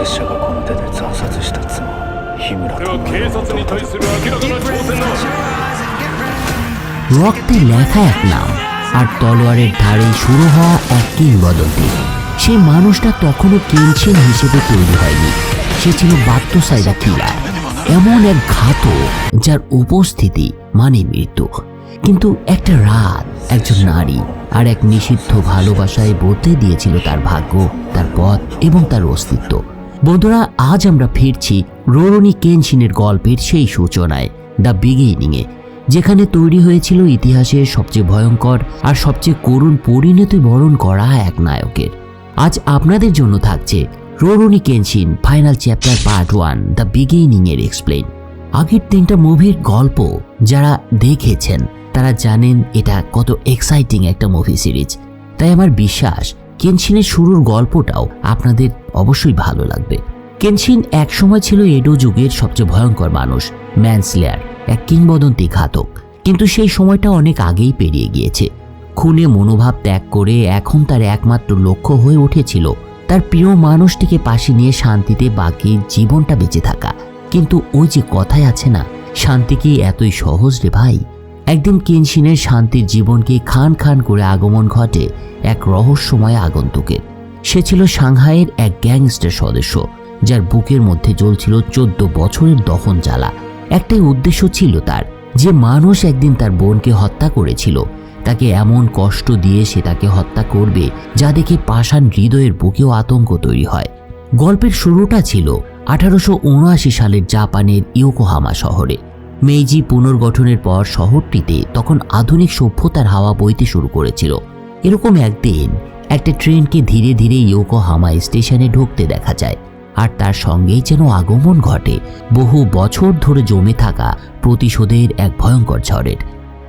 拙者がこの手で惨殺した妻日村これは智警察に対する明らかな挑戦だ রক্তে লেখা এক নাম আর তলোয়ারের ধারে শুরু হওয়া এক কিংবদন্তি সেই মানুষটা তখনও কেনছেন হিসেবে তৈরি হয়নি সে ছিল বাত্যসাইদা কিলার এমন এক ঘাতক যার উপস্থিতি মানে মৃত্যু কিন্তু একটা রাত একজন নারী আর এক নিষিদ্ধ ভালোবাসায় বদলে দিয়েছিল তার ভাগ্য তার পথ এবং তার অস্তিত্ব বন্ধুরা, আজ আমরা ফিরছি রোরনি কেনশিনের গল্পের সেই সূচনায় দ্য বিগিনিংয়ে যেখানে তৈরি হয়েছিল ইতিহাসের সবচেয়ে ভয়ঙ্কর আর সবচেয়ে করুণ পরিণতি বরণ করা এক নায়কের। আজ আপনাদের জন্য থাকছে Rurouni Kenshin final chapter part one the beginning এর এক্সপ্লেন আগের তিনটা মুভির গল্প যারা দেখেছেন, তারা জানেন এটা কত এক্সাইটিং একটা মুভি সিরিজ তাই আমার বিশ্বাস, কেনশিনের শুরুর গল্পটাও আপনাদের অবশ্যই ভালো লাগবে। কেনশিন একসময় ছিল এডো যুগের সবচেয়ে ভয়ঙ্কর মানুষ, ম্যানসলেয়ার, এক কিংবদন্তি ঘাতক। কিন্তু সেই সময়টা অনেক আগেই পেরিয়ে গিয়েছে। খুনে মনোভাব ত্যাগ করে এখন তার একমাত্র লক্ষ্য হয়ে উঠেছিল তার প্রিয় মানুষটিকে পাশে নিয়ে শান্তিতে বাকি জীবনটা বেঁচে থাকা। কিন্তু ওই যে কথায় আছে না, শান্তি কি এতই সহজ রে ভাই? একদিন কেনশিনের শান্তির জীবনকে খান খান করে আগমন ঘটে এক রহস্যময় আগন্তুকের। সে ছিল সাংহাইয়ের এক গ্যাংস্টার সদস্য, যার বুকের মধ্যে জ্বলছিল চোদ্দ বছরের দহন জ্বালা। একটাই উদ্দেশ্য ছিল তার, যে মানুষ একদিন তার বোনকে হত্যা করেছিল। তাকে এমন কষ্ট দিয়ে সে তাকে হত্যা করবে, যা দেখে পাষাণ হৃদয়ের বুকেও আতঙ্ক তৈরি হয়। গল্পের শুরুটা ছিল আঠারোশো উনআশি সালের জাপানের ইয়োকোহামা শহরে। মেইজি পুনর্গঠনের পর শহরটিতে তখন আধুনিক সভ্যতার হাওয়া বইতে শুরু করেছিল। এরকম একদিন একটা ট্রেনকে ধীরে ধীরে ইয়োকোহামা স্টেশনে ঢুকতে দেখা যায়, আর তার সঙ্গেই যেন আগমন ঘটে। বহু বছর ধরে জমে থাকা প্রতিশোধের এক ভয়ঙ্কর ঝড়ের।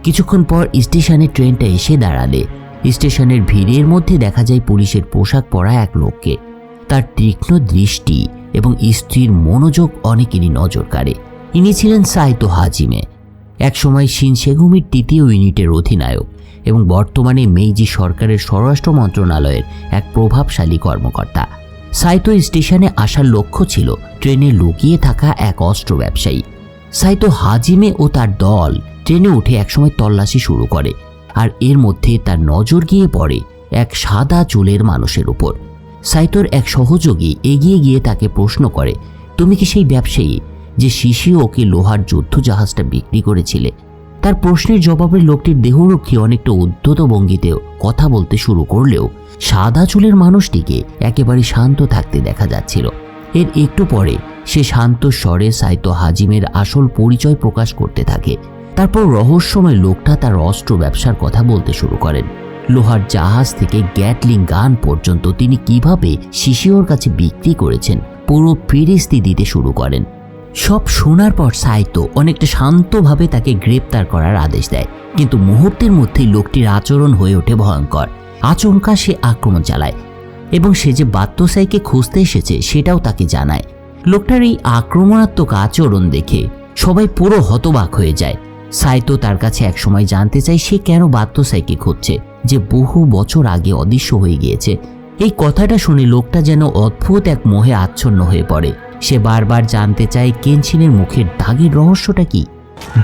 কিছুক্ষণ পর স্টেশনে ট্রেনটা এসে দাঁড়ালে। স্টেশনের ভিড়ের মধ্যে দেখা যায় পুলিশের পোশাক পরা এক লোককে। তার তীক্ষ্ণ দৃষ্টি এবং স্ত্রীর মনোযোগ অনেকেরই নজর কাড়ে। ইনি ছিলেন সাইতো হাজিমে, একসময় শিনসেগুমির তৃতীয় ইউনিটের অধিনায়ক। এবং বর্তমানে মেইজি সরকারের স্বরাষ্ট্র মন্ত্রণালয়ের এক প্রভাবশালী কর্মকর্তা। সাইতো স্টেশনে আসার লক্ষ্য ছিল ট্রেনে লুকিয়ে থাকা এক অস্ত্র ব্যবসায়ী। সাইতো হাজিমে ও তার দল ট্রেনে উঠে একসময় তল্লাশি শুরু করে আর এর মধ্যে তার নজর গিয়ে পড়ে এক সাদা চুলের মানুষের উপর। সাইতোর এক সহযোগী এগিয়ে গিয়ে তাকে প্রশ্ন করে, তুমি কি সেই ব্যবসায়ী যে শিশিওকে লোহার যুদ্ধ জাহাজটা বিক্রি করেছিলে? তার প্রশ্নের জবাবে লোকটির দেহরক্ষী অনেকটা উদ্ধত ভঙ্গিতেও কথা বলতে শুরু করলেও সাদা চুলের মানুষটিকে একেবারে শান্ত থাকতে দেখা যাচ্ছিল। এর একটু পরে সে শান্ত স্বরে সাইতো হাজিমের আসল পরিচয় প্রকাশ করতে থাকে। তারপর রহস্যময় লোকটা তার অস্ত্র ব্যবসার কথা বলতে শুরু করেন। লোহার জাহাজ থেকে গ্যাটলিং গান পর্যন্ত তিনি কীভাবে শিশিওর কাছে বিক্রি করেছেন পুরো ফিরিস্তি দিতে শুরু করেন। সব শোনার পর সাইতো অনেকটা শান্তভাবে তাকে গ্রেপ্তার করার আদেশ দেয়। কিন্তু মুহূর্তের মধ্যেই লোকটির আচরণ হয়ে ওঠে ভয়ঙ্কর। আচমকা সে আক্রমণ চালায় এবং সে যে বাত্যসাইকে খুঁজতে এসেছে সেটাও তাকে জানায়। লোকটার এই আক্রমণাত্মক আচরণ দেখে সবাই পুরো হতবাক হয়ে যায়। সাইতো তার কাছে একসময় জানতে চায় সে কেন বাত্যসাইকে খুঁজছে, যে বহু বছর আগে অদৃশ্য হয়ে গিয়েছে। এই কথাটা শুনে লোকটা যেন অদ্ভুত এক মোহে আচ্ছন্ন হয়ে পড়ে। সে বারবার জানতে চায় কেনছিনের মুখের দাগের রহস্যটা কি।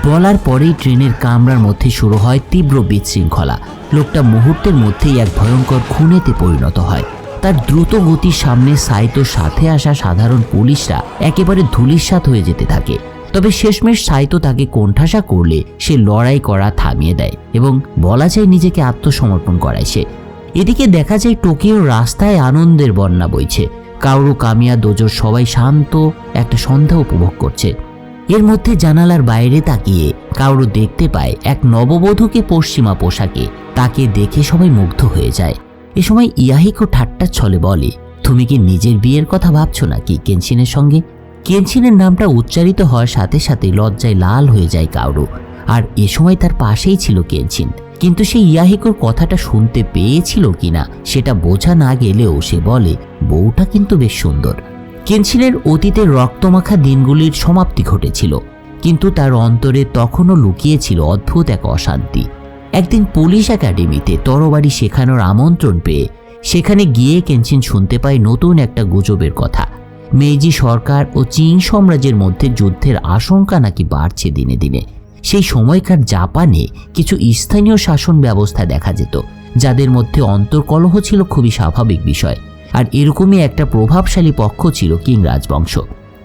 বলার পরেই ট্রেনের কামরার মধ্যে শুরু হয় তীব্র বিশৃঙ্খলা। লোকটা মুহূর্তের মধ্যেই এক ভয়ঙ্কর খুনেতে পরিণত হয়। তার দ্রুত গতির সামনে সাইতোর সাথে আসা সাধারণ পুলিশরা একেবারে ধুলিস্বাত হয়ে যেতে থাকে। তবে শেষমেশ সাইতো তাকে কোণঠাসা করলে সে লড়াই করা থামিয়ে দেয় এবং বলা যায় নিজেকে আত্মসমর্পণ করায় সে। এদিকে দেখা যায় টোকিওর রাস্তায় আনন্দের বন্যা বইছে। কাউরু, কামিয়া দোজোর সবাই শান্ত একটা সন্ধ্যা উপভোগ করছে। এর মধ্যে জানালার বাইরে তাকিয়ে কাউরু দেখতে পায় এক নববধূকে পশ্চিমা পোশাকে। তাকে দেখে সবাই মুগ্ধ হয়ে যায়। এ সময় ইয়াহিকো ঠাট্টা ছলে বলে, তুমি কি নিজের বিয়ের কথা ভাবছ নাকি কেনসিনের সঙ্গে? কেনসিনের নামটা উচ্চারিত হওয়ার সাথে সাথে লজ্জায় লাল হয়ে যায় কাউরু। আর এ সময় তার পাশেই ছিল কেনসিন কিন্তু সে ইয়াহিকোর কথাটা শুনতে পেয়েছিল কিনা সেটা বোঝা না গেলেও সে বলে, বউটা কিন্তু বেশ সুন্দর। কেনসিনের অতীতের রক্তমাখা দিনগুলির সমাপ্তি ঘটেছিল, কিন্তু তার অন্তরে তখনও লুকিয়েছিল অদ্ভুত এক অশান্তি। একদিন পুলিশ একাডেমিতে তরবারি শেখানোর আমন্ত্রণ পেয়ে সেখানে গিয়ে কেনসিন শুনতে পায় নতুন একটা গুজবের কথা। মেইজি সরকার ও চীন সাম্রাজ্যের মধ্যে যুদ্ধের আশঙ্কা নাকি বাড়ছে দিনে দিনে। সেই সময়কার জাপানে কিছু স্থানীয় শাসন ব্যবস্থা দেখা যেত, যাদের মধ্যে অন্তর্কলহ ছিল খুবই স্বাভাবিক বিষয়। আর এরকমই একটা প্রভাবশালী পক্ষ ছিল কিং রাজবংশ।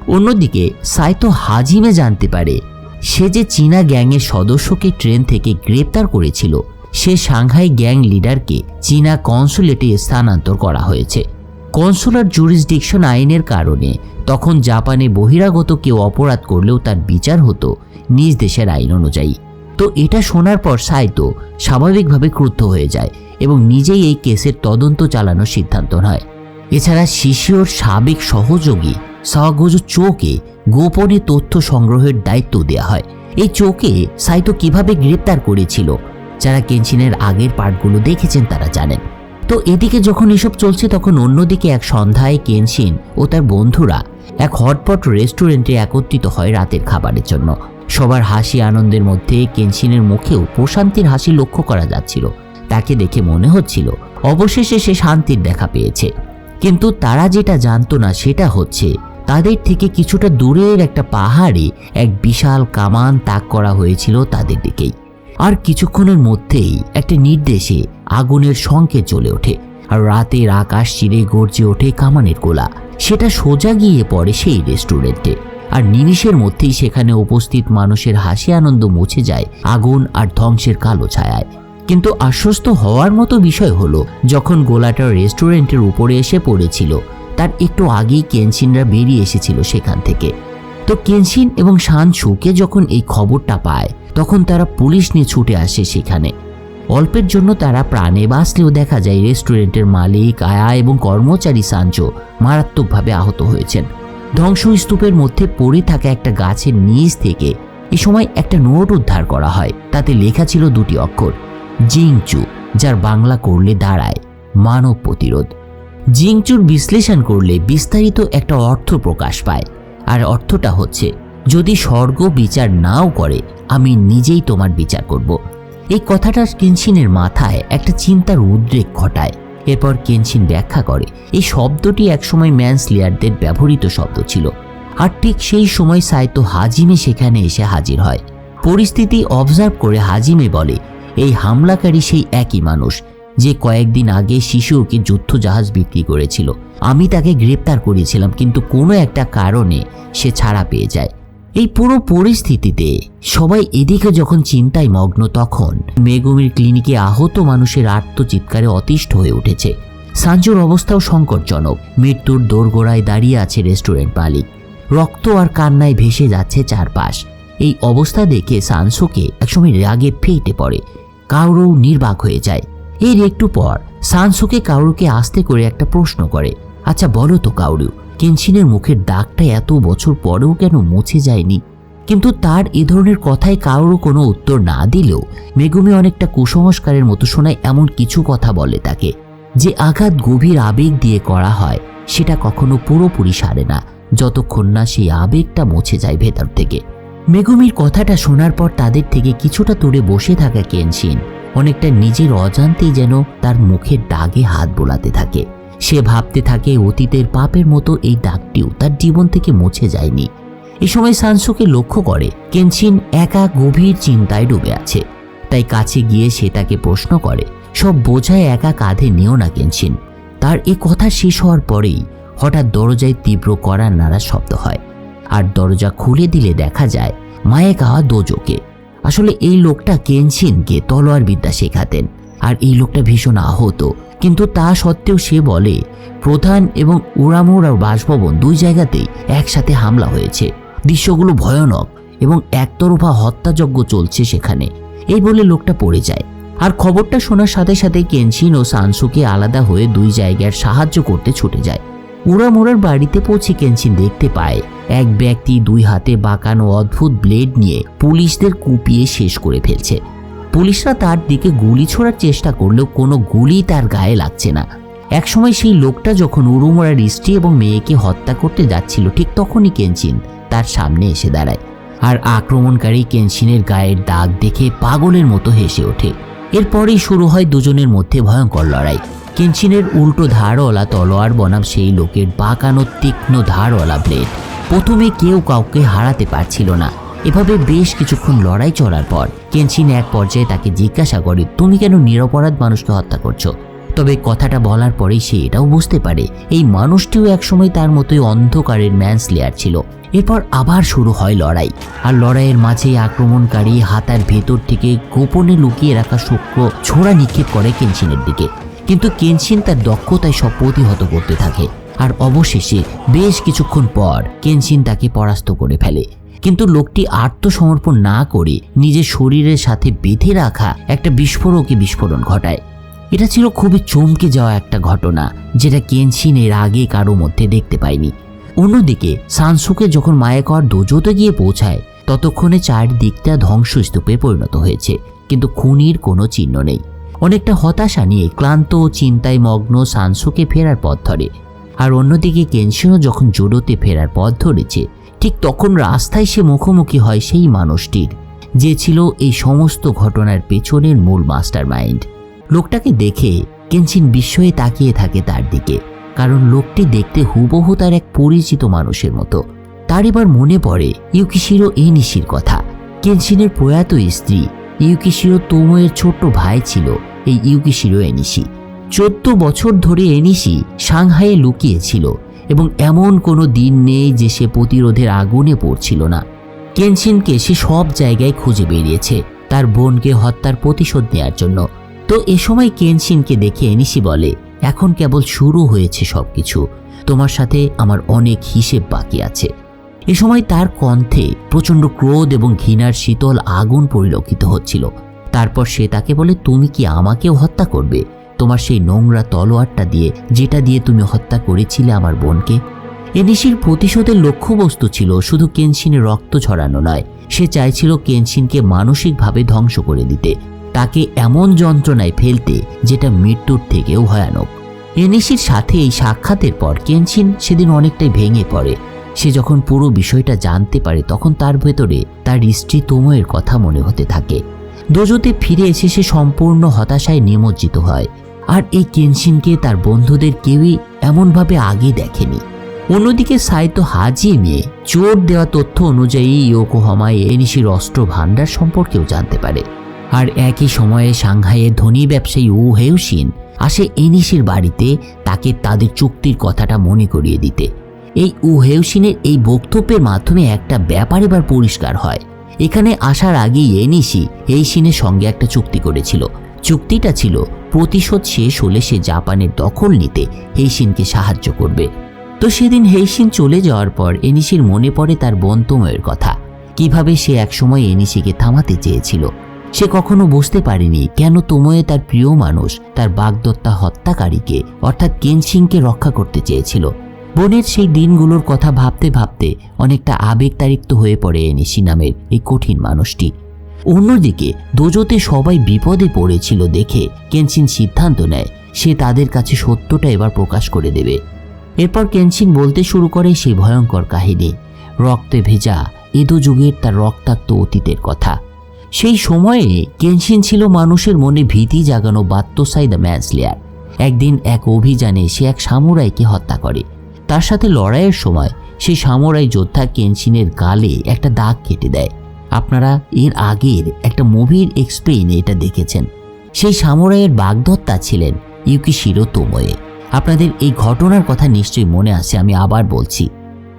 অন্যদিকে, সাইতো হাজিমে জানতে পারে, সে যে চীনা গ্যাংয়ের সদস্যকে ট্রেন থেকে গ্রেপ্তার করেছিল, সে সাংহাই গ্যাং লিডারকে চীনা কনসুলেটে স্থানান্তর করা হয়েছে। কনসুলার জুরিসডিকশন আইনের কারণে তখন জাপানে বহিরাগত কেউ অপরাধ করলেও তার বিচার হতো নিজ দেশের আইন অনুযায়ী। তো এটা শোনার পর সাইতো স্বাভাবিকভাবে ক্রুদ্ধ হয়ে যায় এবং নিজেই এই কেসের তদন্ত চালানোর সিদ্ধান্ত নেয়। এছাড়া শিশিওর সাবেক সহযোগী সাওয়াগোজো চোকে গোপনে তথ্য সংগ্রহের দায়িত্ব দেওয়া হয়। এই চোকে সাইতো কীভাবে গ্রেপ্তার করেছিল, যারা কেনশিনের আগের পার্টগুলো দেখেছেন তারা জানেন। তো এদিকে যখন এসব চলছে তখন অন্যদিকে এক সন্ধ্যায় কেনশিন ও তার বন্ধুরা এক হটপট রেস্টুরেন্টে একত্রিত হয় রাতের খাবারের জন্য। সবার হাসি আনন্দের মধ্যে কেনশিনের মুখেও প্রশান্তির হাসি লক্ষ্য করা যাচ্ছিল। তাকে দেখে মনে হচ্ছিল, অবশেষে সে শান্তির দেখা পেয়েছে। কিন্তু তারা যেটা জানতো না সেটা হচ্ছে, তাদের থেকে কিছুটা দূরের একটা পাহাড়ে এক বিশাল কামান তাক করা হয়েছিল তাদের দিকেই। আর কিছুক্ষণের মধ্যেই একটা নির্দেশে আগুনের সংকেত চলে ওঠে, আর রাতের আকাশ চিরে গর্জে ওঠে কামানের গোলা সেটা সোজা গিয়ে পড়ে সেই রেস্টুরেন্টে। আর নিমিষের মধ্যেই সেখানে উপস্থিত মানুষের হাসি আনন্দ মুছে যায়, আগুন আর ধ্বংসের কালো ছায়ায়। কিন্তু আশ্বস্ত হওয়ার মতো বিষয় হলো, যখন গোলাটা রেস্টুরেন্টের উপরে এসে পড়েছিল, তার একটু আগেই কেনসিনরা বেরিয়ে এসেছিল সেখান থেকে। তো কেনসিন এবং শানসুকে যখন এই খবরটা পায়, তখন তারা পুলিশ নিয়ে ছুটে আসে সেখানে। অল্পের জন্য তারা প্রাণে বাঁচলেও দেখা যায় রেস্টুরেন্টের মালিক, আয়া এবং কর্মচারী সাঞ্চো মারাত্মকভাবে আহত হয়েছেন। ধ্বংসস্তূপের মধ্যে পড়ে থাকা একটা গাছের নিচ থেকে এ সময় একটা নোট উদ্ধার করা হয়। তাতে লেখা ছিল দুটি অক্ষর, জিংচু, যার বাংলা করলে দাঁড়ায়, মানব প্রতিরোধ। জিংচুর বিশ্লেষণ করলে বিস্তারিত একটা অর্থ প্রকাশ পায়। আর অর্থটা হচ্ছে, যদি স্বর্গ বিচার নাও করে, আমি নিজেই তোমার বিচার করব। এই কথাটা কেনসিনের মাথায় একটা চিন্তার উদ্রেক ঘটায়। এরপর কেনসিন ব্যাখ্যা করে, এই শব্দটি একসময় ম্যানসলিয়ারদের ব্যবহৃত শব্দ ছিল। আর ঠিক সেই সময় সাইতো হাজিমে সেখানে এসে হাজির হয়। পরিস্থিতি অবজার্ভ করে হাজিমে বলে, এই হামলাকারী সেই একই মানুষ, যে কয়েকদিন আগে শিশুকে যুদ্ধ জাহাজ বিক্রি করেছিল। আমি তাকে গ্রেপ্তার করেছিলাম, কিন্তু কোনো একটা কারণে সে ছাড়া পেয়ে যায়। এই পুরো পরিস্থিতিতে সবাই এদিকে যখন চিন্তায় মগ্ন, তখন মেগুমির ক্লিনিকে আহত মানুষের আত্মচিৎকারে অতিষ্ঠ হয়ে উঠেছে। সাঞ্জুর অবস্থাও সংকটজনক। মৃত্যুর দোরগোড়ায় দাঁড়িয়ে আছে রেস্টুরেন্ট মালিক। রক্ত আর কান্নায় ভেসে যাচ্ছে চারপাশ। এই অবস্থা দেখে সানসোকে একসময় রাগে ফেটে পড়ে। কাউরও নির্বাক হয়ে যায়। এর একটু পর সানসোকে কাউরুকে আস্তে করে একটা প্রশ্ন করে আচ্ছা বলো তো কাউরু কেনসিনের মুখের দাগটা এত বছর পরেও কেন মুছে যায়নি? কিন্তু তার এ ধরনের কথায় কারোরও কোনো উত্তর না দিলেও মেগুমি অনেকটা কুসংস্কারের মতো শোনায় এমন কিছু কথা বলে তাকে, যে আঘাত গভীর আবেগ দিয়ে করা হয়, সেটা কখনো পুরোপুরি সারে না, যতক্ষণ না সেই আবেগটা মুছে যায় ভেতর থেকে। মেগুমির কথাটা শোনার পর তাদের থেকে কিছুটা দূরে বসে থাকা কেনসিন অনেকটা নিজের অজান্তেই যেন তার মুখের দাগে হাত বোলাতে থাকে। সে ভাবতে থাকে অতীতের পাপের মতো এই দাগটিও তার জীবন থেকে মুছে যায়নি। এ সময় সানসুকে লক্ষ্য করে কেনসিন একা গভীর চিন্তায় ডুবে আছে। তাই কাছে গিয়ে সে তাকে প্রশ্ন করে, সব বোঝায় একা কাঁধে নিও না কেনসিন তার এ কথা শেষ হওয়ার পরেই হঠাৎ দরজায় তীব্র করার নাড়া শব্দ হয়। আর দরজা খুলে দিলে দেখা যায় মায়ে গাওয়া দোজোকে। আসলে এই লোকটা কেনসিনকে তলোয়ার বিদ্যা শেখাতেন। আর এই লোকটা ভীষণ আহত। কিন্তু তা সত্ত্বেও সে বলে, প্রধান এবং উড়ামুড় আর বাসভবন দুই জায়গাতেই একসাথে হামলা হয়েছে। দৃশ্যগুলো ভয়ানক এবং একতরফা হত্যাযজ্ঞ চলছে সেখানে। এই বলে লোকটা পড়ে যায়। আর খবরটা শোনার সাথে সাথে কেনশিন ও সানসুকে আলাদা হয়ে দুই জায়গার সাহায্য করতে ছুটে যায়। উড়ামুড়ার বাড়িতে পৌঁছে কেনশিন দেখতে পায়, এক ব্যক্তি দুই হাতে বাঁকানো অদ্ভুত ব্লেড নিয়ে পুলিশদের কুপিয়ে শেষ করে ফেলছে। পুলিশরা তার দিকে গুলি ছোড়ার চেষ্টা করলেও কোনো গুলি তার গায়ে লাগছে না। একসময় সেই লোকটা যখন উরুমোড়ার স্ত্রী এবং মেয়েকে হত্যা করতে যাচ্ছিল, ঠিক তখনই কেনচিন তার সামনে এসে দাঁড়ায়। আর আক্রমণকারী কেনসিনের গায়ের দাগ দেখে পাগলের মতো হেসে ওঠে। এরপরেই শুরু হয় দুজনের মধ্যে ভয়ঙ্কর লড়াই। কেনচিনের উল্টো ধারওয়ালা তলোয়ার বনাম সেই লোকের বাঁকানো তীক্ষ্ণ ধারওয়ালা ব্লেড প্রথমে কেউ কাউকে হারাতে পারছিল না। এভাবে বেশ কিছুক্ষণ লড়াই চলার পর, কেনচিন এক পর্যায়ে তাকে জিজ্ঞাসা করে, তুমি কেন নিরপরাধ মানুষকে হত্যা করছ? তবে কথাটা বলার পরেই সে এটাও বুঝতে পারে, এই মানুষটিও একসময় তার মতোই অন্ধকারের ম্যানস্লেয়ার ছিল। এরপর আবার শুরু হয় লড়াই, আর লড়াইয়ের মাঝে আক্রমণকারী হাতার ভেতর থেকে গোপনে লুকিয়ে রাখা শুক্র ছোড়া নিক্ষেপ করে কেনচিনের দিকে। কিন্তু কেনচিন তার দক্ষতায় সব প্রতিহত করতে থাকে, আর অবশেষে বেশ কিছুক্ষণ পর কেনচিন তাকে পরাস্ত করে ফেলে। কিন্তু লোকটি আত্মসমর্পণ না করে নিজের শরীরের সাথে বেঁধে রাখা একটা বিস্ফোরকে বিস্ফোরণ ঘটায়। এটা ছিল খুবই চমকে যাওয়া একটা ঘটনা, যেটা কেনশিন এর আগে কারও মধ্যে দেখতে পায়নি। অন্যদিকে, সানসুকে যখন মায়াকর দোজোতে গিয়ে পৌঁছায়, ততক্ষণে চারদিকটা ধ্বংসস্তূপে পরিণত হয়েছে, কিন্তু খুনির কোনো চিহ্ন নেই। অনেকটা হতাশা নিয়ে ক্লান্ত ও চিন্তায় মগ্ন সানসুকে ফেরার পথ ধরে। আর অন্যদিকে কেনশিনও যখন জোডোতে ফেরার পথ ধরেছে ঠিক তখন রাস্তায় সে মুখোমুখি হয় সেই মানুষটির, যে ছিল এই সমস্ত ঘটনার পেছনের মূল মাস্টার মাইন্ড লোকটাকে দেখে কেনচিন বিস্ময়ে তাকিয়ে থাকে তার দিকে, কারণ লোকটি দেখতে হুবহু তার এক পরিচিত মানুষের মতো। তার এবার মনে পড়ে ইউকিশিরো এনিশির কথা। কেনচিনের প্রয়াত স্ত্রী ইউকিশিরো তোমোয়ের ছোট্ট ভাই ছিল এই ইউকিশিরো এনিশি চোদ্দ বছর ধরে এনিশি সাংহাইয়ে লুকিয়েছিল। এবং এমন কোনো দিন নেই যে সে প্রতিরোধের আগুনে পড়ছিল না। কেনশিনকে সে সব জায়গায় খুঁজে বেরিয়েছে, তার বোনকে হত্যার প্রতিশোধ নেওয়ার জন্য। তো এ সময় কেনশিনকে দেখে এনিসি বলে, এখন কেবল শুরু হয়েছে সবকিছু। তোমার সাথে আমার অনেক হিসেব বাকি আছে। এ সময় তার কণ্ঠে প্রচণ্ড ক্রোধ এবং ঘৃণার শীতল আগুন পরিলক্ষিত হচ্ছিল। তারপর সে তাকে বলে, তুমি কি আমাকেও হত্যা করবে? তোমার সেই নোংরা তলোয়ারটা দিয়ে, যেটা দিয়ে তুমি হত্যা করেছিলে আমার বোনকে? এনিশির প্রতিশোধের লক্ষ্যবস্তু ছিল শুধু কেনশিনের রক্ত ছড়ানো নয়, সে চাইছিল কেনশিনকে মানসিকভাবে ধ্বংস করে দিতে, তাকে এমন যন্ত্রণায় ফেলতে যেটা মৃত্যুর থেকেও ভয়ানক। এনিশির সাথে এই সাক্ষাতের পর কেনশিন সেদিন অনেকটাই ভেঙে পড়ে। সে যখন পুরো বিষয়টা জানতে পারে, তখন তার ভেতরে তার স্ত্রী তোময়ের কথা মনে হতে থাকে। দোজোতে ফিরে এসে সে সম্পূর্ণ হতাশায় নিমজ্জিত হয়। আর এই কেনশিনকে তার বন্ধুদের কেউই এমনভাবে আগে দেখেনি। অন্যদিকে সাইতো হাজিমে চোর দেওয়া তথ্য অনুযায়ী ইয়োকোহামায় এনিশির অস্ত্র ভাণ্ডার সম্পর্কেও জানতে পারে। আর একই সময়ে সাংহাইয়ের ধনী ব্যবসায়ী উ হেউসিন আসে এনিশির বাড়িতে তাকে তাদের চুক্তির কথাটা মনে করিয়ে দিতে। এই উ হেউসিনের এই বক্তব্যের মাধ্যমে একটা ব্যাপার এবার পরিষ্কার হয়। এখানে আসার আগেই এনিশি এই সিনের সঙ্গে একটা চুক্তি করেছিল। চুক্তিটা ছিল প্রতিশোধ শেষ হলে সে জাপানের দখল নিতে হেইসিনকে সাহায্য করবে। তো সেদিন হেইসিন চলে যাওয়ার পর এনিশির মনে পড়ে তার বন্তময়ের কথা। কীভাবে সে একসময় এনিশিকে থামাতে চেয়েছিল, সে কখনো বুঝতে পারেনি কেন তোময়ে তার প্রিয় মানুষ, তার বাগদত্তা হত্যাকারীকে, অর্থাৎ কেনসিংকে রক্ষা করতে চেয়েছিল। বোনের সেই দিনগুলোর কথা ভাবতে ভাবতে অনেকটা আবেগতারিক্ত হয়ে পড়ে এনিশি নামের এই কঠিন মানুষটি। অন্যদিকে দোজোতে সবাই বিপদে পড়েছিল দেখে কেনসিন সিদ্ধান্ত নেয়, সে তাদের কাছে সত্যটা এবার প্রকাশ করে দেবে। এরপর কেনসিন বলতে শুরু করে সেই ভয়ঙ্কর কাহিনী, রক্তে ভেজা এদো যুগের তার রক্তাক্ত অতীতের কথা। সেই সময়ে কেনসিন ছিল মানুষের মনে ভীতি জাগানো বাত্তসাই দ্য ম্যানসলেয়ার। একদিন এক অভিযানে সে এক সামুরাইকে হত্যা করে। তার সাথে লড়াইয়ের সময় সেই সামুরাই যোদ্ধা কেনসিনের গালে একটা দাগ কেটে দেয়। আপনারা এর আগের একটা মুভির এক্সপ্লেইনে এটা দেখেছেন। সেই সামুরাইয়ের বাগদত্তা ছিলেন ইউকিশিরো তোময়ে। আপনাদের এই ঘটনার কথা নিশ্চয়ই মনে আছে, আমি আবার বলছি।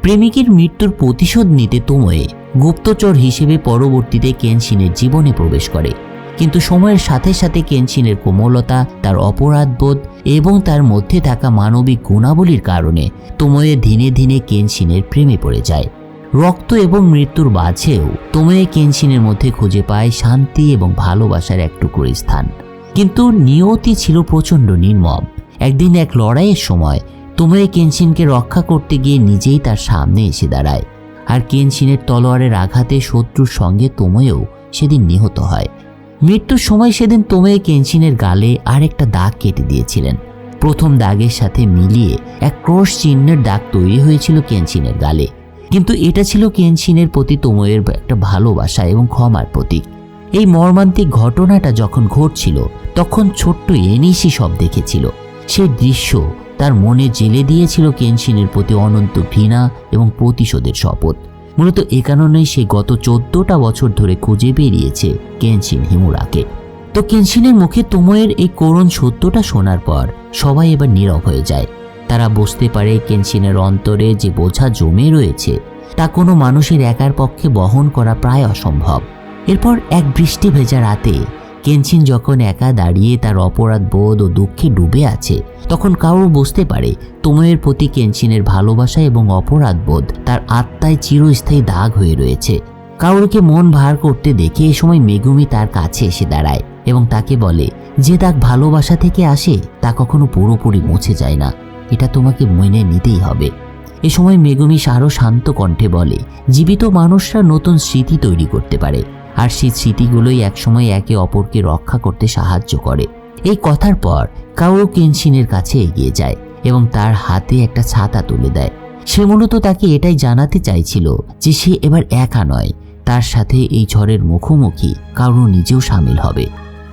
প্রেমিকের মৃত্যুর প্রতিশোধ নিতে তোময়ে গুপ্তচর হিসেবে পরবর্তীতে কেনসিনের জীবনে প্রবেশ করে। কিন্তু সময়ের সাথে সাথে কেনসিনের কোমলতা, তার অপরাধবোধ এবং তার মধ্যে থাকা মানবিক গুণাবলীর কারণে তোময়ে দিনে দিনে কেনসিনের প্রেমে পড়ে যায়। রক্ত এবং মৃত্যুর মাঝেও তোময়ে কেনসিনের মধ্যে খুঁজে পায় শান্তি এবং ভালোবাসার এক টুকরো স্থান। কিন্তু নিয়তি ছিল প্রচণ্ড নির্মম। একদিন এক লড়াইয়ের সময় তোময়ে কেনসিনকে রক্ষা করতে গিয়ে নিজেই তার সামনে এসে দাঁড়ায়। আর কেনসিনের তলোয়ারের আঘাতে শত্রুর সঙ্গে তোময়েও সেদিন নিহত হয়। মৃত্যুর সময় সেদিন তোময়ে কেনসিনের গালে আরেকটা দাগ কেটে দিয়েছিলেন। প্রথম দাগের সাথে মিলিয়ে এক ক্রস চিহ্নের দাগ তৈরি হয়েছিল কেনসিনের গালে। কিন্তু এটা ছিল কেনসিনের প্রতি তোময়ের একটা ভালোবাসা এবং ক্ষমার প্রতীক। এই মর্মান্তিক ঘটনাটা যখন ঘটছিল, তখন ছোট্ট এনিসি সব দেখেছিল। সেই দৃশ্য তার মনে জেলে দিয়েছিল কেনশিনের প্রতি অনন্ত ঘৃণা এবং প্রতিশোধের শপথ। মূলত এ কারণেই সে গত চোদ্দটা বছর ধরে খুঁজে বেরিয়েছে কেনশিন হিমুরাকে। তো কেনশিনের মুখে তোময়ের এই করুণ সত্যটা শোনার পর সবাই এবার নীরব হয়ে যায়। তারা বুঝতে পারে কেনশিনের অন্তরে যে বোঝা জমে রয়েছে, তা কোনো মানুষের একার পক্ষে বহন করা প্রায় অসম্ভব। এরপর এক বৃষ্টি ভেজা রাতে কেনশিন যখন একা দাঁড়িয়ে তার অপরাধ বোধ ও দুঃখে ডুবে আছে, তখন কারও বুঝতে পারে তোময়ের প্রতি কেনশিনের ভালোবাসা এবং অপরাধ বোধ তার আত্মায় চিরস্থায়ী দাগ হয়ে রয়েছে। কাউরকে মন ভার করতে দেখে এ সময় মেগুমি তার কাছে এসে দাঁড়ায় এবং তাকে বলে, যে দাগ ভালোবাসা থেকে আসে, তা কখনো পুরোপুরি মুছে যায় না। এটা তোমাকে মেনে নিতেই হবে। এ সময় মেগুমি আরও শান্ত কণ্ঠে বলে, জীবিত মানুষরা নতুন স্মৃতি তৈরি করতে পারে, আর সেই স্মৃতিগুলোই একসময় একে অপরকে রক্ষা করতে সাহায্য করে। এই কথার পর কাউরো কেনশিনের কাছে এগিয়ে যায় এবং তার হাতে একটা ছাতা তুলে দেয়। সে মূলত তাকে এটাই জানাতে চাইছিল যে সে এবার একা নয়, তার সাথে এই ঝড়ের মুখোমুখি কারও নিজেও সামিল হবে।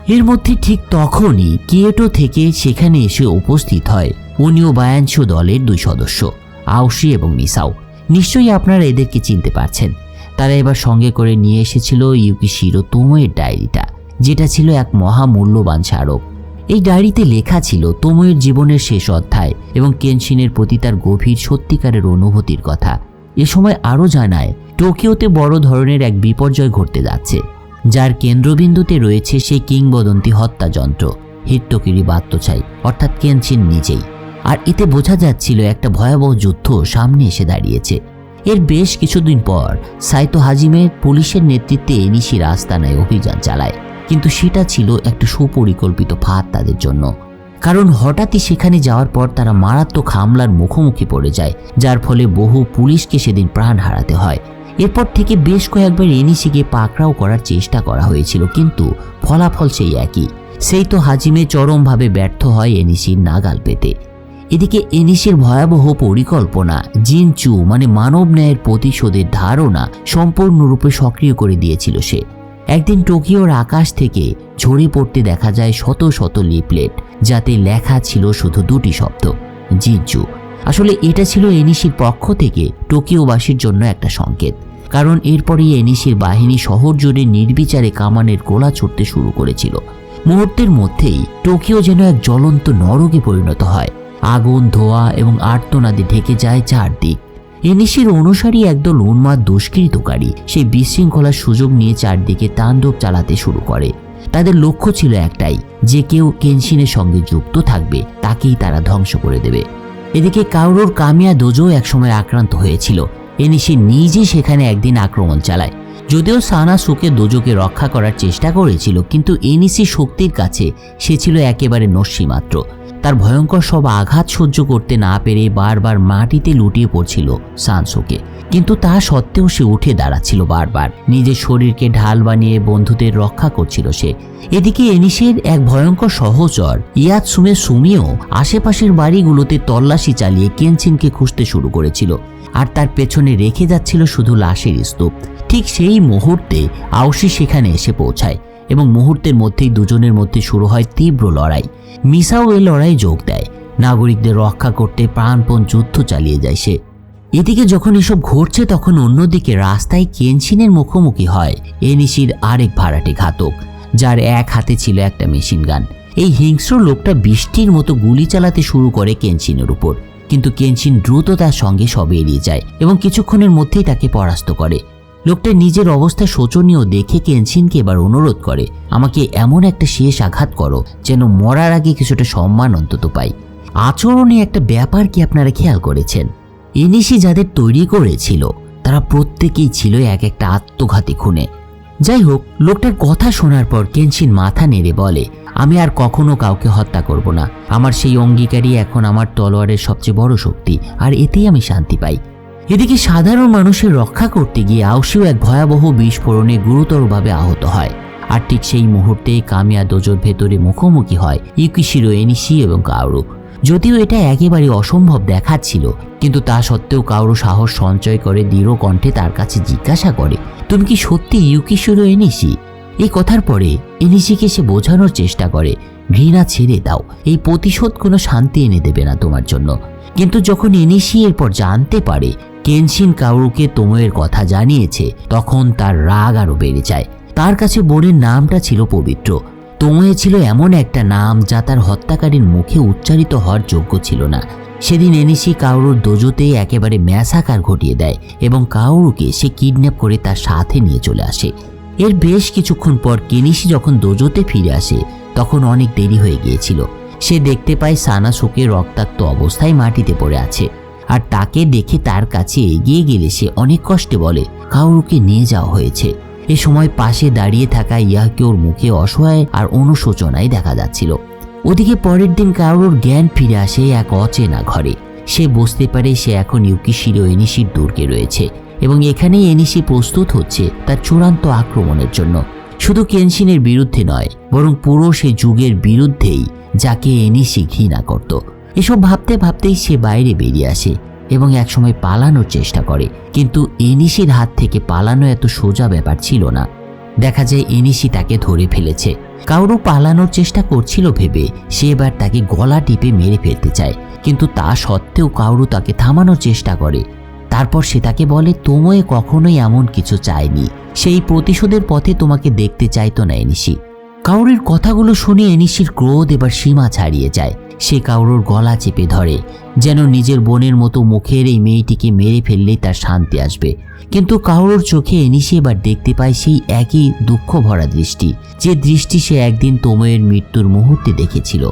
এর মধ্যে ঠিক তখনই কিয়েটো থেকে সেখানে এসে উপস্থিত হয়। উনিও বায়াংশু দলের দুই সদস্য আউসি এবং মিসাও। নিশ্চয়ই আপনারা এদেরকে চিনতে পারছেন। তারা এবার সঙ্গে করে নিয়ে এসেছিল ইউকি শিরো তোমোয়ের ডায়েরিটা, যেটা ছিল এক মহামূল্যবান স্মারক। এই ডায়েরিতে লেখা ছিল তোমোয়ের জীবনের শেষ অধ্যায় এবং কেনশিনের প্রতি তার গভীর সত্যিকারের অনুভূতির কথা। এ সময় আরও জানায়, টোকিওতে বড় ধরনের এক বিপর্যয় ঘটতে যাচ্ছে, যার কেন্দ্রবিন্দুতে রয়েছে সেই কিংবদন্তি হত্যাযন্ত্র হিত্তকিরি বাত্তছাই অর্থাৎ কেনশিন নিজেই। আর এতে বোঝা যাচ্ছিল একটা ভয়াবহ যুদ্ধ সামনে এসে দাঁড়িয়েছে। এর বেশ কিছুদিন পর সাইতো হাজিমে পুলিশের নেতৃত্বে এনিশির আস্তানায় অভিযান চালায়। কিন্তু সেটা ছিল একটা সুপরিকল্পিত ফাঁদ তাদের জন্য। কারণ হঠাৎই সেখানে যাওয়ার পর তারা মারাত্মক হামলার মুখোমুখি পড়ে যায়, যার ফলে বহু পুলিশকে সেদিন প্রাণ হারাতে হয়। এরপর থেকে বেশ কয়েকবার এনিশিকে পাকড়াও করার চেষ্টা করা হয়েছিল, কিন্তু ফলাফল সেই একই। সেই তো হাজিমে চরমভাবে ব্যর্থ হয় এনিশির নাগাল পেতে। এদিকে এনিসের ভয়াবহ পরিকল্পনা, জিনচু মানে মানব ন্যায়ের প্রতিশোধের ধারণা সম্পূর্ণরূপে সক্রিয় করে দিয়েছিল সে। একদিন টোকিওর আকাশ থেকে ঝরে পড়তে দেখা যায় শত শত লিপলেট যাতে লেখা ছিল শুধু দুটি শব্দ, জিনচু। আসলে এটা ছিল এনিসির পক্ষ থেকে টোকিওবাসীর জন্য একটা সংকেত, কারণ এরপরই এনিসির বাহিনী শহর জুড়ে নির্বিচারে কামানের গোলা ছুটতে শুরু করেছিল। মুহূর্তের মধ্যেই টোকিও যেন এক জ্বলন্ত নরকে পরিণত হয়। আগুন, ধোয়া এবং আর্তনাদে ঢেকে যায় চারদিক। এনিসির অনুসারী একদল উন্মাদ দুষ্কৃতকারী সেই বিশৃঙ্খলার সুযোগ নিয়ে চারদিকে তাণ্ডব চালাতে শুরু করে। তাদের লক্ষ্য ছিল একটাই, যে কেউ কেনশিনের সঙ্গে যুক্ত থাকবে, তাকেই তারা ধ্বংস করে দেবে। এদিকে কাউরোর কামিয়া দোজো একসময় আক্রান্ত হয়েছিল। এনিসি নিজে সেখানে একদিন আক্রমণ চালায়। যদিও সানা সুকে দোজোকে রক্ষা করার চেষ্টা করেছিল, কিন্তু এনিসি শক্তির কাছে সে ছিল একেবারে নস্যি মাত্র। তার ভয়ঙ্কর সব আঘাত সহ্য করতে না পেরে বারবার মাটিতে লুটিয়ে পড়ছিল সানসোকে। কিন্তু তা সত্ত্বেও সে উঠে দাঁড়াচ্ছিল বারবার। নিজের শরীরকে ঢাল বানিয়ে বন্ধুদের রক্ষা করছিল সে। এদিকে এনিসের এক ভয়ঙ্কর সহচর ইয়াতসুমে সুমিও, আশেপাশের বাড়িগুলোতে তল্লাশি চালিয়ে কেনচিনকে খুঁজতে শুরু করেছিল আর তার পেছনে রেখে যাচ্ছিল শুধু লাশের স্তূপ। ঠিক সেই মুহূর্তে আউসি সেখানে এসে পৌঁছায়। এবং মুহূর্তের মধ্যেই দুজনের মধ্যে শুরু হয় তীব্র লড়াই। মিসাও এই লড়াই যোগ দেয়। নাগরিকদের রক্ষা করতে প্রাণপণ যুদ্ধ চালিয়ে যায় সে। এদিকে যখন এসব ঘটছে, তখন অন্যদিকে রাস্তায় কেনশিনের মুখোমুখি হয় এনিশির আরেক ভাড়াটে ঘাতক, যার এক হাতে ছিল একটা মেশিন গান। এই হিংস্র লোকটা বৃষ্টির মতো গুলি চালাতে শুরু করে কেনশিনের উপর। কিন্তু কেনশিন দ্রুত তার সঙ্গে সবে এড়িয়ে যায় এবং কিছুক্ষণের মধ্যেই তাকে পরাস্ত করে। লোকটা নিজের অবস্থা শোচনীয় দেখে কেনশিনকে এবার অনুরোধ করে, আমাকে এমন একটা শেষ আঘাত করো যেন মরার আগে কিছুটা সম্মান অন্তত পাই। আচরণে একটা ব্যাপার কি আপনারা খেয়াল করেছেন? এনিশি যাদের তৈরি করেছিল, তারা প্রত্যেকেই ছিল এক একটা আত্মঘাতী খুনে। যাই হোক, লোকটার কথা শোনার পর কেনশিন মাথা নেড়ে বলে, আমি আর কখনো কাউকে হত্যা করব না। আমার সেই অঙ্গীকারই এখন আমার তলোয়ারের সবচেয়ে বড় শক্তি, আর এতেই আমি শান্তি পাই। এদিকে সাধারণ মানুষের রক্ষা করতে গিয়ে আউসিও এক ভয়াবহ বিস্ফোরণে গুরুতরভাবে আহত হয়। আর ঠিক সেই মুহূর্তে কামিয়া দোজোর ভেতরে মুখোমুখি হয় ইউকিশিরো এনিশি এবং কাউরু। যদিও এটা একেবারে অসম্ভব দেখাচ্ছিল, কিন্তু তা সত্ত্বেও কাউরু সাহস সঞ্চয় করে দৃঢ় কণ্ঠে তার কাছে জিজ্ঞাসা করে, তুমি কি সত্যি ইউকিশিরো, এনিশি? এই কথার পরে এনিশিকে সে বোঝানোর চেষ্টা করে, ঘৃণা ছেড়ে দাও, এই প্রতিশোধ কোনো শান্তি এনে দেবে না তোমার জন্য। কিন্তু যখন এনিশি এরপর জানতে পারে কেনশিন কাউরুকে তোময়ের কথা জানিয়েছে, তখন তার রাগ আরও বেড়ে যায়। তার কাছে বোনের নামটা ছিল পবিত্র। তোময়ে ছিল এমন একটা নাম যা তার হত্যাকারীর মুখে উচ্চারিত হওয়ার যোগ্য ছিল না। সেদিন এনিসি কাউরুর দোজোতে একেবারে ম্যাসাকার ঘটিয়ে দেয় এবং কাউরুকে সে কিডন্যাপ করে তার সাথে নিয়ে চলে আসে। এর বেশ কিছুক্ষণ পর কেনিসি যখন দোজোতে ফিরে আসে, তখন অনেক দেরি হয়ে গিয়েছিল। সে দেখতে পায় সানাসুকে রক্তাক্ত অবস্থায় মাটিতে পড়ে আছে। আর তাকে দেখে তার কাছে এগিয়ে গেলে সে অনেক কষ্টে বলে, কাউরুকে নিয়ে যাওয়া হয়েছে। এ সময় পাশে দাঁড়িয়ে থাকা ইয়াকে ওর মুখে অসহায় আর অনুশোচনায় দেখা যাচ্ছিল। ওদিকে পরের দিন কারোর জ্ঞান ফিরে আসে এক অচেনা ঘরে। সে বুঝতে পারে সে এখন ইউকিশির এনিশির দুর্গে রয়েছে এবং এখানেই এনিশি প্রস্তুত হচ্ছে তার চূড়ান্ত আক্রমণের জন্য। শুধু কেনশিনের বিরুদ্ধে নয়, বরং পুরো সে যুগের বিরুদ্ধেই যাকে এনিশি ঘৃণা করত। এসব ভাবতে ভাবতেই সে বাইরে বেরিয়ে আসে এবং একসময় পালানোর চেষ্টা করে। কিন্তু এনিশির হাত থেকে পালানো এত সোজা ব্যাপার ছিল না। দেখা যায় এনিশি তাকে ধরে ফেলেছে। কাউরও পালানোর চেষ্টা করছিল ভেবে সে এবার তাকে গলা টিপে মেরে ফেলতে চায়। কিন্তু তা সত্ত্বেও কাউরু তাকে থামানোর চেষ্টা করে। তারপর সে তাকে বলে, তোমায় কখনোই এমন কিছু চায়নি সেই প্রতিশোধের পথে তোমাকে দেখতে চাইতো না এনিশি। কাউরের কথাগুলো শুনে এনিশির ক্রোধ এবার সীমা ছাড়িয়ে যায়। সে কাউরোর গলা চেপে ধরে, যেন নিজের বোনের মতো মুখের এই মেয়েটিকে মেরে ফেললেই তার শান্তি আসবে। কিন্তু কাউরোর চোখে এনিশি এবার দেখতে পায় সেই একই দুঃখ ভরা দৃষ্টি, যে দৃষ্টি সে একদিন তোময়ের মৃত্যুর মুহূর্তে দেখেছিল।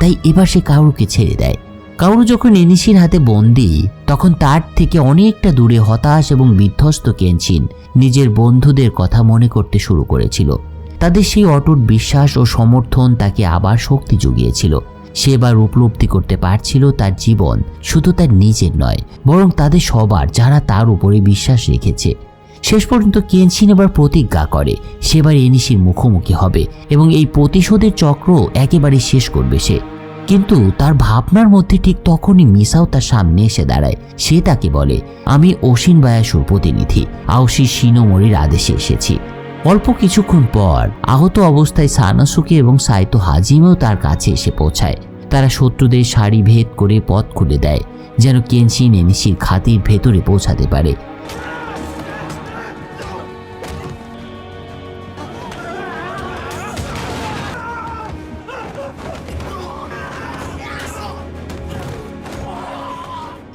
তাই এবার সে কাউরুকে ছেড়ে দেয়। কাউরু যখন এনিশির হাতে বন্দি, তখন তার থেকে অনেকটা দূরে হতাশ এবং বিধ্বস্ত কেনছিন নিজের বন্ধুদের কথা মনে করতে শুরু করেছিল। তাদের সেই অটুট বিশ্বাস ও সমর্থন তাকে আবার শক্তি জুগিয়েছিল। সে এবার উপলব্ধি করতে পারছিল তার জীবন শুধু তার নিজের নয়, বরং তাদের সবার যারা তার উপরে বিশ্বাস রেখেছে। শেষ পর্যন্ত কেনসিন এবার প্রতিজ্ঞা করে, সেবার এনিশির মুখোমুখি হবে এবং এই প্রতিশোধের চক্র একেবারে শেষ করবে সে। কিন্তু তার ভাবনার মধ্যে ঠিক তখনই মিসাও তার সামনে এসে দাঁড়ায়। সে তাকে বলে, আমি অসিন বায়াসুর প্রতিনিধি। আওসি শিনোমরির আদেশে এসেছি। অল্প কিছুক্ষণ পর আহত অবস্থায় সানাসুকে এবং সাইতো হাজিমেও তার কাছে এসে পৌঁছায়। তারা শত্রুদের সারি ভেদ করে পথ খুলে দেয়, যেন কেনসিন এনিসির খাতির ভেতরে পৌঁছাতে পারে।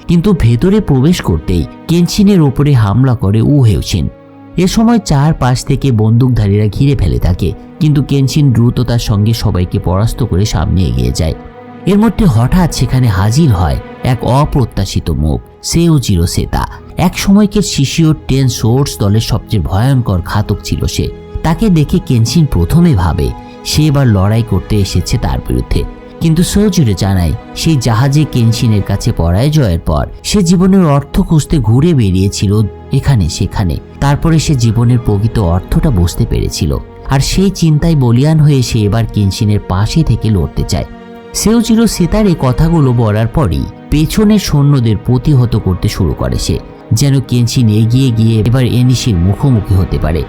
কিন্তু ভেতরে প্রবেশ করতেই কেনসিনের ওপরে হামলা করে উ হেউচিন এ সময় চার পাশ থেকে বন্দুকধারীরা ঘিরে ফেলে থাকে, কিন্তু কেনসিন দ্রুততার সঙ্গে সবাইকে পরাস্ত করে সামনে এগিয়ে যায়। এর মধ্যে হঠাৎ সেখানে হাজির হয় এক অপ্রত্যাশিত মুখ, সেও জিরো সেতা এক সময়কে শিশিও টেন সোর্স দলের সবচেয়ে ভয়ঙ্কর ঘাতক ছিল সে। তাকে দেখে কেনসিন প্রথমে ভাবে, সে এবার লড়াই করতে এসেছে তার বিরুদ্ধে। কিন্তু সৌজুরে জানায়, সেই জাহাজে কেনসিনের কাছে পরাজয়ের পর, সে জীবনের অর্থ খুঁজতে ঘুরে বেরিয়েছিল এখানে সেখানে। তারপরে সে জীবনের প্রকৃত অর্থটা বুঝতে পেরেছিল। আর সেই চিন্তায় বলিয়ান হয়ে সে এবার কেনসিনের পাশে থেকে লড়তে চায়। সেও চির সেতার এই কথাগুলো বলার পরই পেছনের সৈন্যদের প্রতিহত করতে শুরু করে সে, যেন কেনসিন এগিয়ে গিয়ে এবার এনিশির মুখোমুখি হতে পারে।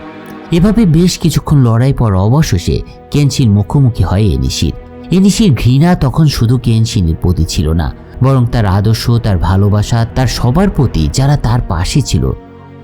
এভাবে বেশ কিছুক্ষণ লড়াই পর অবশেষে কেনসিন মুখোমুখি হয় এনিশির এনিশির ঘৃণা তখন শুধু কেনসিনের প্রতি ছিল না, বরং তার আদর্শ, তার ভালোবাসা, তার সবার প্রতি যারা তার পাশে ছিল।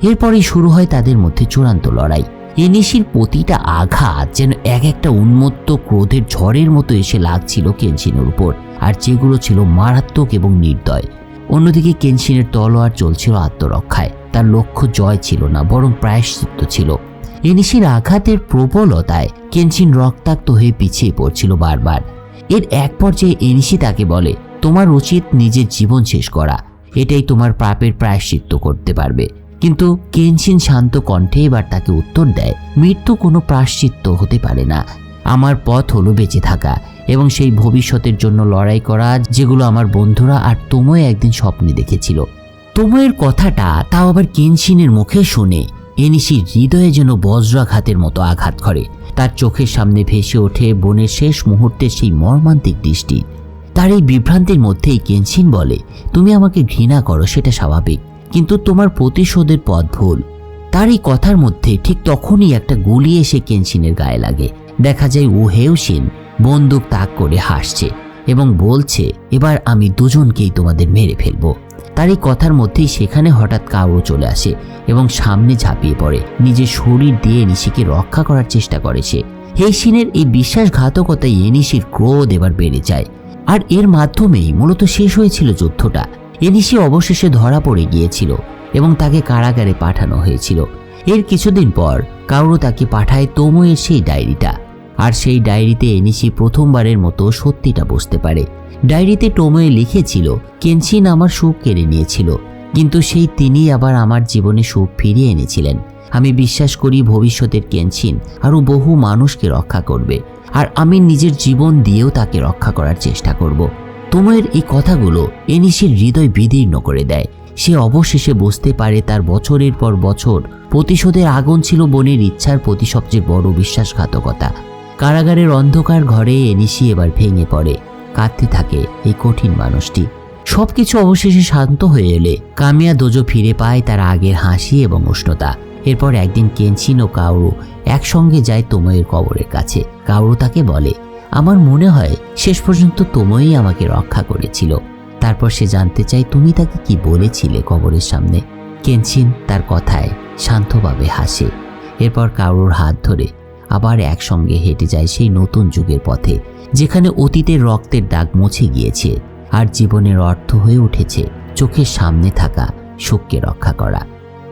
এরপরেই শুরু হয় তাদের মধ্যে চূড়ান্ত লড়াই। এনিশির প্রতিটা আঘাত যেন এক একটা উন্মত্ত ক্রোধের ঝড়ের মতো এসে লাগছিল কেনসিনের উপর, আর যেগুলো ছিল মারাত্মক এবং নির্দয়। অন্যদিকে কেনসিনের তলোয়ার চলছিল আত্মরক্ষায়। তার লক্ষ্য জয় ছিল না, বরং প্রায়শ্চিত্ত ছিল। এনিশির আঘাতের প্রবলতায় কেনসিন রক্তাক্ত হয়ে পিছিয়ে পড়ছিল বারবার। এর এক পর্যায়ে এনিশি তাকে বলে, তোমার উচিত নিজের জীবন শেষ করা। এটাই তোমার পাপের প্রায়শ্চিত্ত করতে পারবে। কিন্তু কেনসিন শান্ত কণ্ঠে এবার তাকে উত্তর দেয়, মৃত্যু কোনো প্রায়শ্চিত্ত হতে পারে না। আমার পথ হলো বেঁচে থাকা এবং সেই ভবিষ্যতের জন্য লড়াই করা যেগুলো আমার বন্ধুরা আর তোময় একদিন স্বপ্নে দেখেছিল। তোময়ের কথাটা তাও আবার কেনসিনের মুখে শুনে এনিসির হৃদয়ে যেন বজ্রাঘাতের মতো আঘাত করে। তার চোখের সামনে ভেসে ওঠে বনের শেষ মুহূর্তে সেই মর্মান্তিক দৃষ্টি। তার এই বিভ্রান্তির মধ্যেই কেনসিন বলে, তুমি আমাকে ঘৃণা করো, সেটা স্বাভাবিক, কিন্তু তোমার প্রতিশোধের পথ ভুল। তার এই কথার মধ্যে ঠিক তখনই একটা গুলি এসে কেনসিনের গায়ে লাগে। দেখা যায় ও হেউসিন বন্দুক তাক করে হাসছে এবং বলছে, এবার আমি দুজনকেই তোমাদের মেরে ফেলব। তার এই কথার মধ্যেই সেখানে হঠাৎ কাউরো চলে আসে এবং সামনে ঝাঁপিয়ে পড়ে। নিজের শরীর দিয়ে এনিশিকে রক্ষা করার চেষ্টা করে সে। হেইসিনের এই বিশ্বাসঘাতকতায় এনিশির ক্রোধ এবার বেড়ে যায়। আর এর মাধ্যমেই মূলত শেষ হয়েছিল যুদ্ধটা। এনিশি অবশেষে ধরা পড়ে গিয়েছিল এবং তাকে কারাগারে পাঠানো হয়েছিল। এর কিছুদিন পর কাউরো তাকে পাঠায় তোমোয়ের সেই ডায়েরিটা। আর সেই ডায়েরিতে এনিশি প্রথমবারের মতো সত্যিটা বুঝতে পারে। ডায়েরিতে টোমোয়ে লিখেছিল কেনশিন আমার সুখ কেড়ে নিয়েছিল, কিন্তু সেই তিনি আবার আমার জীবনে সুখ ফিরিয়ে এনেছিলেন। আমি বিশ্বাস করি ভবিষ্যতের কেনশিন আরও বহু মানুষকে রক্ষা করবে, আর আমি নিজের জীবন দিয়েও তাকে রক্ষা করার চেষ্টা করব। তোমার এই কথাগুলো এনিসির হৃদয় বিদীর্ণ করে দেয়। সে অবশেষে বুঝতে পারে তার বছরের পর বছর। প্রতিশোধের আগুন ছিল বোনের ইচ্ছার প্রতি সবচেয়ে বড় বিশ্বাসঘাতকতা। কারাগারের অন্ধকার ঘরে এনিসি এবার ভেঙে পড়ে। কাঁদতে থাকে এই কঠিন মানুষটি। সবকিছু অবশেষে শান্ত হয়ে এলে। কামিয়া দোজো ফিরে পায় তার আগের হাসি এবং উষ্ণতা। এরপর একদিন কেনচিন ও কাউরু একসঙ্গে যায় তোময়ের কবরের কাছে। কাউরু তাকে বলে, আমার মনে হয় শেষ পর্যন্ত তোময়ই আমাকে রক্ষা করেছিল। তারপর সে জানতে চায় তুমি তাকে কি বলেছিলে কবরের সামনে। কেনচিন তার কথায় শান্তভাবে হাসে। এরপর কাউরুর হাত ধরে আবার একসঙ্গে হেঁটে যায় সেই নতুন যুগের পথে, যেখানে অতীতের রক্তের দাগ মুছে গিয়েছে আর জীবনের অর্থ হয়ে উঠেছে চোখের সামনে থাকা সুখকে রক্ষা করা।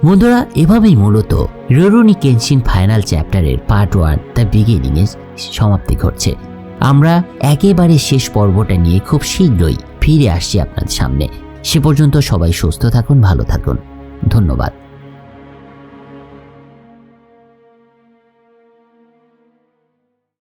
বন্ধুরা, এভাবেই মূলত রোরুনি কেনশিন ফাইনাল চ্যাপ্টারের পার্ট ওয়ান, দ্য বিগিনিংয়ের সমাপ্তি ঘটছে। আমরা একেবারে শেষ পর্বটা নিয়ে খুব শীঘ্রই ফিরে আসছি আপনাদের সামনে। সে পর্যন্ত সবাই সুস্থ থাকুন, ভালো থাকুন। ধন্যবাদ।